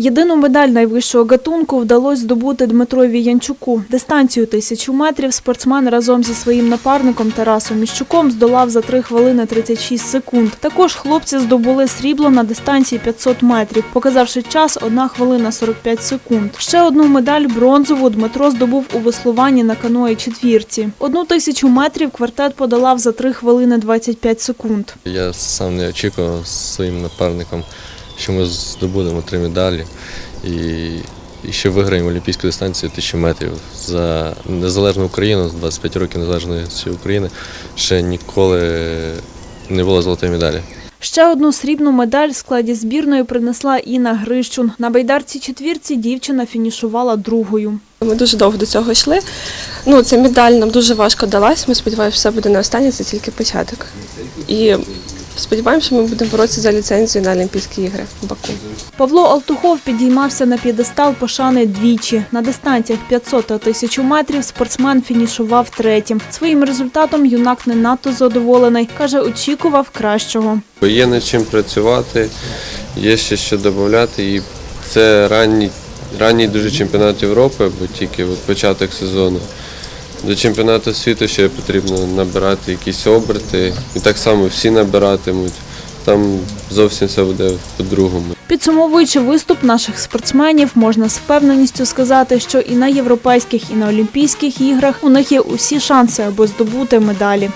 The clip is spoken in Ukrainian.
Єдину медаль найвищого гатунку вдалося здобути Дмитрові Янчуку. Дистанцію тисячу метрів спортсмен разом зі своїм напарником Тарасом Міщуком здолав за 3 хвилини 36 секунд. Також хлопці здобули срібло на дистанції 500 метрів, показавши час 1 хвилина 45 секунд. Ще одну медаль бронзову Дмитро здобув у веслуванні на каної четвірці. Одну тисячу метрів квартет подолав за 3 хвилини 25 секунд. Я сам не очікував своїм напарником, що ми здобудемо три медалі і, і ще виграємо олімпійську дистанцію 1000 метрів за незалежну Україну, з 25 років незалежності України. Ще ніколи не було золотої медалі. Ще одну срібну медаль в складі збірної принесла Інна Грищун. На байдарці четвірці дівчина фінішувала другою. Ми дуже довго до цього йшли. Ну, ця медаль нам дуже важко далась. Ми сподіваємося, що все буде не останнє, це тільки початок. І сподіваємося, що ми будемо боротися за ліцензію на Олімпійські ігри в Баку. Павло Алтухов підіймався на п'єдестал пошани двічі. На дистанціях 500 та 1000 метрів спортсмен фінішував третім. Своїм результатом юнак не надто задоволений. Каже, очікував кращого. Є над чим працювати, є ще що додати. І це ранній, ранній дуже чемпіонат Європи, бо тільки от початок сезону. До чемпіонату світу ще потрібно набирати якісь оберти. І так само всі набиратимуть. Там зовсім все буде по-другому. Підсумовуючи виступ наших спортсменів, можна з впевненістю сказати, що і на європейських, і на олімпійських іграх у них є усі шанси, аби здобути медалі.